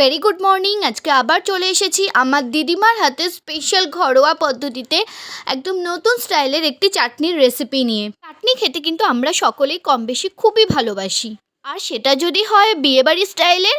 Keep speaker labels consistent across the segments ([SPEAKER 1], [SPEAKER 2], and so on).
[SPEAKER 1] Very good morning আজকে আবার চলে এসেছি আমার দিদিমার হাতে স্পেশাল ঘরোয়া পদ্ধতিতে একদম নতুন স্টাইলের একটি চাটনির রেসিপি নিয়ে। চাটনি খেতে কিন্তু আমরা সকলেই কম বেশি খুবই ভালোবাসি। আর সেটা যদি হয় বিয়েবাড়ি স্টাইলের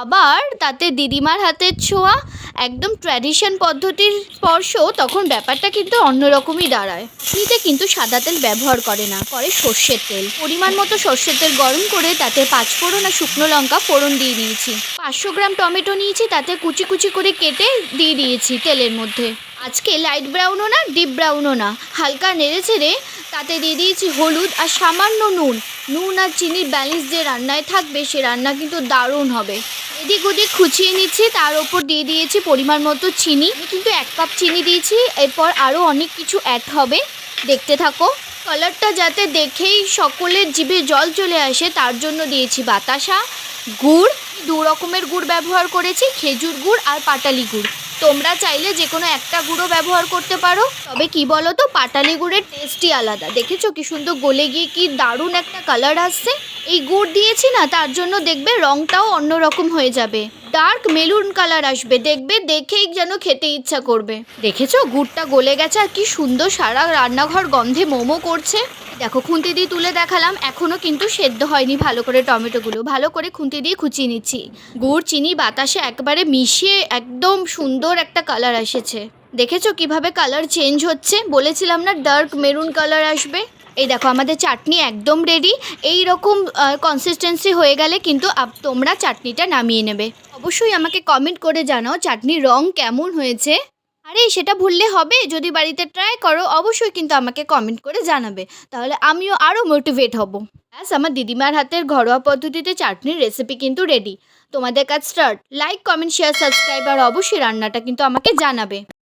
[SPEAKER 1] আবার তাতে দিদিমার হাতের ছোঁয়া একদম ট্র্যাডিশন পদ্ধতির স্পর্শ, তখন ব্যাপারটা কিন্তু অন্যরকমই দাঁড়ায়। নিতে কিন্তু সাদা তেল ব্যবহার করে না, করে সর্ষের তেল। পরিমাণ মতো সর্ষের তেল গরম করে তাতে পাঁচ ফোড়ন আর শুকনো লঙ্কা ফোড়ন দিয়ে দিয়েছি। পাঁচশো গ্রাম টমেটো নিয়েছি, তাতে কুচি কুচি করে কেটে দিয়ে দিয়েছি তেলের মধ্যে। আজকে লাইট ব্রাউনও না ডিপ ব্রাউনও না। হালকা নেড়ে চেড়ে তাতে দিয়ে দিয়েছি হলুদ আর সামান্য নুন। নুন আর চিনির ব্যালেন্স যে রান্নায় থাকবে, সে রান্না কিন্তু দারুণ হবে। এদিক ওদিক খুঁচিয়ে নিচ্ছি, তার ওপর দিয়ে দিয়েছি পরিমাণ মতো চিনি। আমি কিন্তু এক কাপ চিনি দিয়েছি, এরপর আরও অনেক কিছু অ্যাড হবে। দেখতে থাকো। কালারটা যাতে দেখেই সকলের জিভে জল চলে আসে, তার জন্য দিয়েছি বাতাসা গুড়। দু রকমের গুড় ব্যবহার করেছি, খেজুর গুড় আর পাটালি গুড়। তোমরা চাইলে যে কোনো একটা গুঁড়ো ব্যবহার করতে পারো। তবে কি বলো তো পাটালি গুড়ের টেস্টই আলাদা। দেখেছ কি সুন্দর গলে গিয়ে কি দারুণ একটা কালার আসছে? এই গুড় দিয়েছি না, তার জন্য দেখবে রংটাও অন্যরকম হয়ে যাবে। ডার্ক মেরুন কালার আসবে, দেখবে দেখেই যেন খেতে ইচ্ছা করবে। দেখেছ? গুড়টা গলে গেছে, আর কি সুন্দর সারা রান্নাঘর গন্ধে মোমো করছে। দেখো, খুন্তি দিয়ে তুলে দেখালাম এখনও কিন্তু সেদ্ধ হয়নি ভালো করে টমেটোগুলো। ভালো করে খুন্তি দিয়ে খুঁচিয়ে নিচ্ছি। গুড়, চিনি, বাতাসে একবারে মিশিয়ে একদম সুন্দর একটা কালার এসেছে। দেখেছ কীভাবে কালার চেঞ্জ হচ্ছে? বলেছিলাম না ডার্ক মেরুন কালার আসবে? এই দেখো, আমাদের চাটনি একদম রেডি এই রকম কনসিস্টেন্সি হয়ে গেলে কিন্তু তোমরা চাটনিটা নামিয়ে নেবে। অবশ্যই আমাকে কমেন্ট করে জানাও চাটনির রং কেমন হয়েছে। আরে, সেটা ভুললে হবে, যদি বাড়িতে ট্রাই করো, অবশ্যই কিন্তু আমাকে কমেন্ট করে জানাবে। তাহলে আমিও আরও মোটিভেট হব। ব্যাস, আমার দিদিমার হাতের ঘরোয়া পদ্ধতিতে চাটনির রেসিপি কিন্তু রেডি তোমাদের কাজ start like comment share subscribe আর অবশ্যই রান্নাটা কিন্তু আমাকে জানাবে।